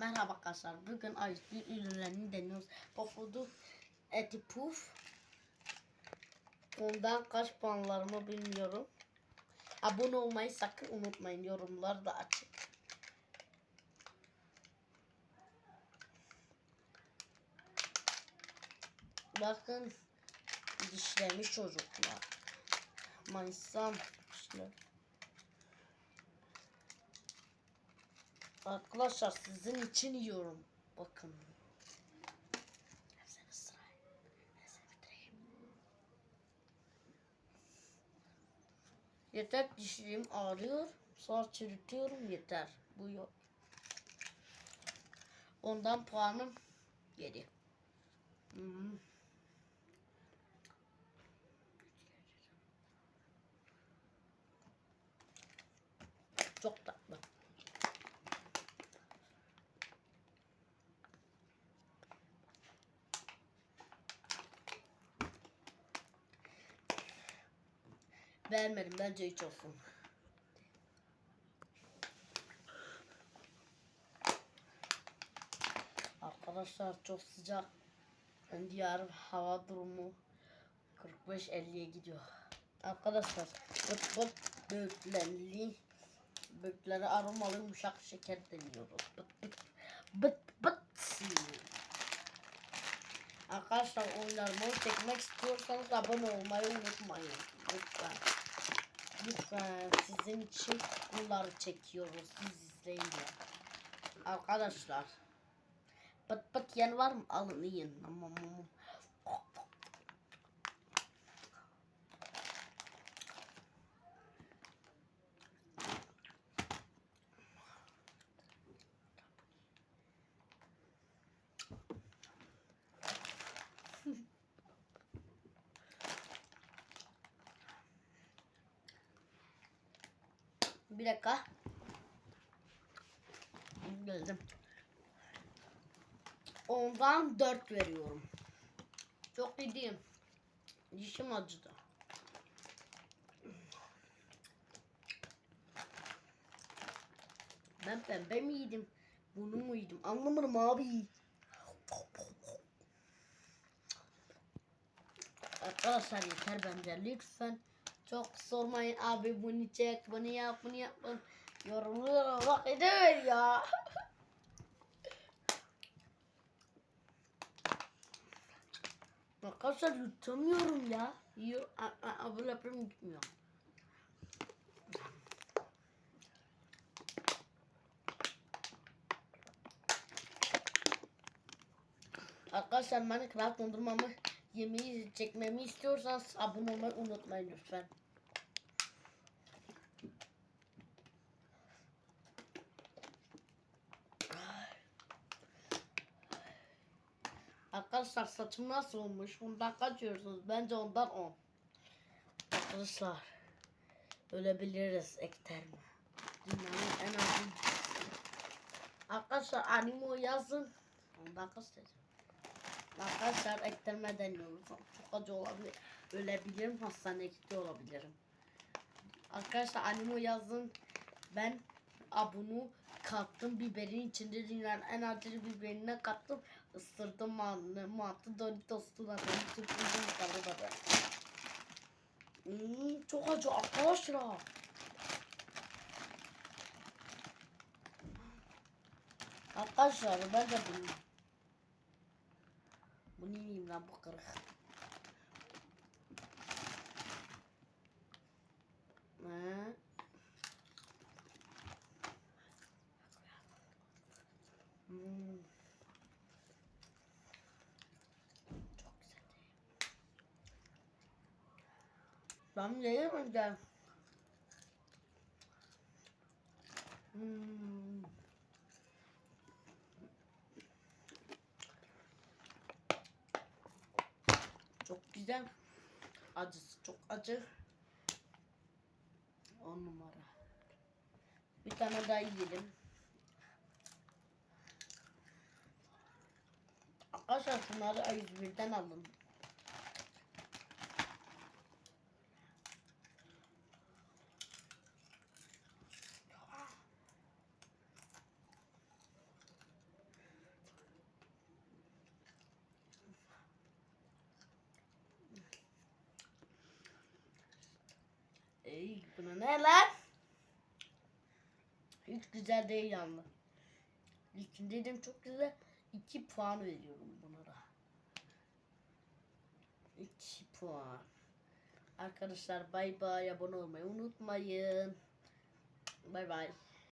Merhaba arkadaşlar. Bugün A101 ürünlerini deniyoruz. Pofuduk eti puf. Ondan kaç puanlarımı bilmiyorum. Abone olmayı sakın unutmayın. Yorumlar da açık. Bakın dişlemiş çocuklar. Ama insan Arkadaşlar sizin için yiyorum. Bakın. Yeter dişlerim ağrıyor. Sonra çürütüyorum yeter. Bu yok. Ondan puanım 7. Hmm. Çok tatlı. Beğenmedim bence hiç olsun. Arkadaşlar çok sıcak. Diğer hava durumu 45-50'ye gidiyor. Arkadaşlar bıt böğürtlenli böğürtleri aromalı yumuşak şeker deniyoruz. Bıt bıt bıt bıt. Arkadaşlar oyunlarımı çekmek istiyorsanız abone olmayı unutmayın. Lütfen. Lütfen sizin için bunları çekiyoruz. Siz izleyin ya. Arkadaşlar. Pıt pıt yen var mı? Alın yiyin. Aman. Bir dakika. Geldim. Ondan 4 veriyorum. Çok ciddiyim. Dişim acıdı. Ben pembe mi yedim? Bunu mu yedim? Anlamadım abi. Arkadaşlar yeter bence lütfen. Çok sormayın abi bunu çek, bunu yap, bunu yap. Yorumlara bak edemez ya. Arkadaşlar yutamıyorum ya. Yiyor, abone yapıyorum gitmiyor. Arkadaşlar Minecraft dondurmamı yemeği çekmemi istiyorsanız abone olmayı unutmayın lütfen. Arkadaşlar saçım nasıl olmuş? Bundan kaç yiyorsunuz? Bence ondan 10. Arkadaşlar ölebiliriz ekter mi? Dünyanın en azı. Arkadaşlar animo yazın. Ondan kaç. Arkadaşlar ektirme deniyoruz. Çok acı olabilir. Ölebilirim. Hastaneye gidiyor olabilirim. Arkadaşlar animo yazın. Ben abunu kattım. Biberin içinde dünyanın en acılı biberine kattım. Isırdım mantı, mantı Doritos'tu da ben sürprizim ben. Hmm, çok acı arkadaşlar. Arkadaşlar ben de bunu ne lan bu. Ha? Hmm. Çok güzel. Ben de. Güzel. Acısı çok acı. On numara. Bir tane daha yiyelim. Arkadaşlar şunları A101'den alın. Ey, buna ne lan? Hiç güzel değil yalnız. İlkindeydim çok güzel. 2 puan veriyorum buna da. 2 puan. Arkadaşlar bay bay abone olmayı unutmayın. Bay bay.